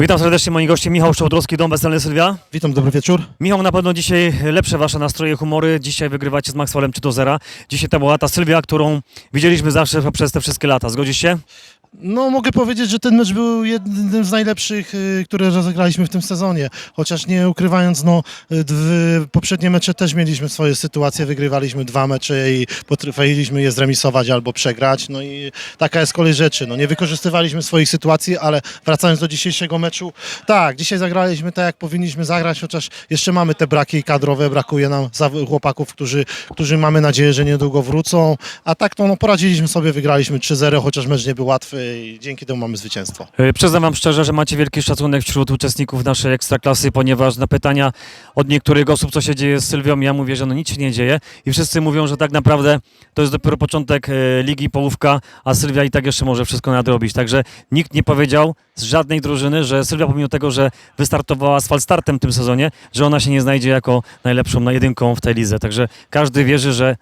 Witam serdecznie moi goście, Michał Szczołdrowski, Dom Weselny Sylwia. Witam, dobry wieczór. Michał, na pewno dzisiaj lepsze wasze nastroje, humory. Dzisiaj wygrywacie z Maxwellem 3 do 0. Dzisiaj to była ta Sylwia, którą widzieliśmy zawsze przez te wszystkie lata. Zgodzisz się? No, mogę powiedzieć, że ten mecz był jednym z najlepszych, y, które rozegraliśmy w tym sezonie. Chociaż nie ukrywając, no, y, poprzednie mecze też mieliśmy swoje sytuacje. Wygrywaliśmy dwa mecze i potrafiliśmy je zremisować albo przegrać. No i taka jest kolej rzeczy. No, nie wykorzystywaliśmy swoich sytuacji, ale wracając do dzisiejszego meczu, tak, dzisiaj zagraliśmy tak, jak powinniśmy zagrać, chociaż jeszcze mamy te braki kadrowe. Brakuje nam chłopaków, którzy, którzy mamy nadzieję, że niedługo wrócą. A tak to no, poradziliśmy sobie, wygraliśmy 3-0, chociaż mecz nie był łatwy i dzięki temu mamy zwycięstwo. Yy, Przyznam wam szczerze, że macie wielki szacunek wśród uczestników naszej ekstraklasy, ponieważ na pytania od niektórych osób, co się dzieje z Sylwią, ja mówię, że no nic się nie dzieje i wszyscy mówią, że tak naprawdę to jest dopiero początek e, ligi, połówka, a Sylwia i tak jeszcze może wszystko nadrobić. Także nikt nie powiedział z żadnej drużyny, że Sylwia pomimo tego, że wystartowała z falstartem w tym sezonie, że ona się nie znajdzie jako najlepszą, na jedynką w tej lidze. Także każdy wierzy, że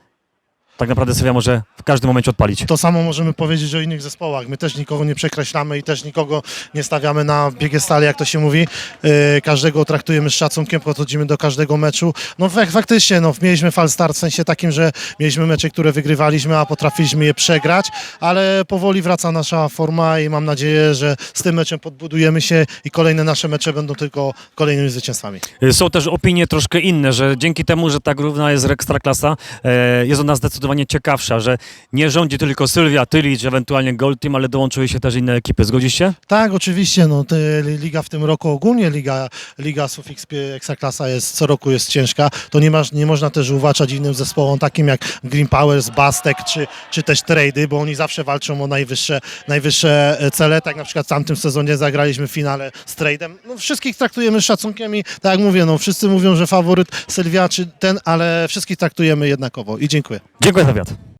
tak naprawdę Sylwia może w każdym momencie odpalić. To samo możemy powiedzieć o innych zespołach. My też nikogo nie przekreślamy i też nikogo nie stawiamy na biegę stali, jak to się mówi. Yy, każdego traktujemy z szacunkiem, podchodzimy do każdego meczu. No fak- faktycznie, no, mieliśmy fal start w sensie takim, że mieliśmy mecze, które wygrywaliśmy, a potrafiliśmy je przegrać, ale powoli wraca nasza forma i mam nadzieję, że z tym meczem podbudujemy się i kolejne nasze mecze będą tylko kolejnymi zwycięstwami. Y, Są też opinie troszkę inne, że dzięki temu, że tak równa jest Ekstraklasa, e, jest ona zdecydowanie ciekawsza, że nie rządzi tylko Sylwia, Tylicz, ewentualnie Gold Team, ale dołączyły się też inne ekipy. Zgodzisz się? Tak, oczywiście. No, te, liga w tym roku ogólnie, liga, liga Sufix Ekstraklasa jest co roku jest ciężka. To nie, masz, nie można też uważać innym zespołom takim jak Green Powers, Bastek czy, czy też Trady, bo oni zawsze walczą o najwyższe, najwyższe e, cele. Tak na przykład w tamtym sezonie zagraliśmy w finale z Trade'em. No, wszystkich traktujemy z szacunkiem i tak jak mówię, no, wszyscy mówią, że faworyt Sylwia czy ten, ale wszystkich traktujemy jednakowo i dziękuję. Dziękuję za wywiad.